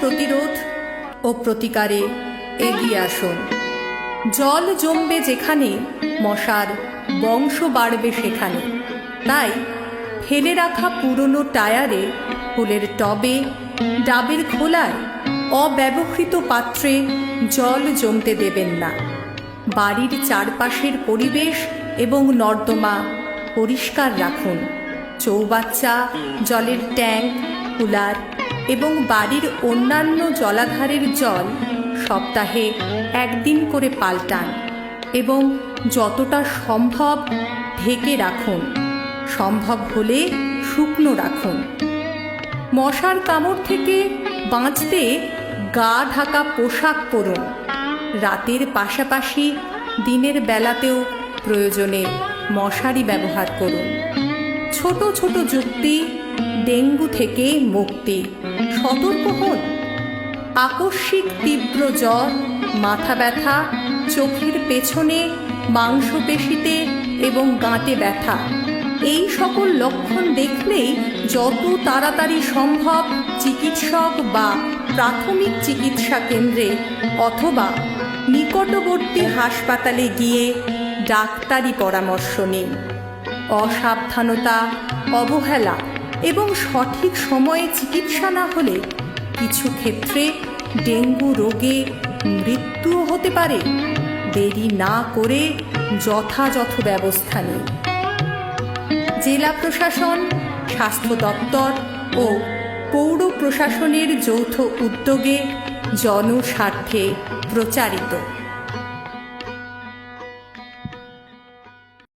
প্রতিরোধ ও প্রতিকারে এগিয়ে আসুন। জল জমবে যেখানে, মশার বংশ বাড়বে সেখানে। তাই ফেলে রাখা পুরনো টায়ারে, ফুলের টবে, ডাবের খোলায় অব্যবহৃত পাত্রে জল জমতে দেবেন না। বাড়ির চারপাশের পরিবেশ এবং নর্দমা পরিষ্কার রাখুন। চৌবাচ্চা, জলের ট্যাঙ্ক, কুলার এবং বাড়ির অন্যান্য জলাধারের জল সপ্তাহে একদিন করে পাল্টান এবং যতটা সম্ভব ঢেকে রাখুন। সম্ভব হলে শুকনো রাখুন। মশার কামড় থেকে বাঁচতে গা ঢাকা পোশাক পরুন। রাতের পাশাপাশি দিনের বেলাতেও প্রয়োজনে মশারি ব্যবহার করুন। ছোট ছোট যুক্তি, ডেঙ্গু থেকে মুক্তি। সতর্ক হন। আকস্মিক তীব্র জ্বর, মাথা ব্যথা, চোখের পেছনে, মাংসপেশিতে এবং গাঁটে ব্যথা। এই সকল লক্ষণ দেখলেই যত তাড়াতাড়ি সম্ভব চিকিৎসক বা প্রাথমিক চিকিৎসা কেন্দ্রে অথবা নিকটবর্তী হাসপাতালে গিয়ে ডাক্তারি পরামর্শ নিন। অসাবধানতা, অবহেলা এবং সঠিক সময়ে চিকিৎসা না হলে কিছু ক্ষেত্রে ডেঙ্গু রোগে মৃত্যুও হতে পারে। দেরি না করে যথাযথ ব্যবস্থা নিন। জেলা প্রশাসন, স্বাস্থ্য দপ্তর ও পৌর প্রশাসনের যৌথ উদ্যোগে জনস্বার্থে প্রচারিত।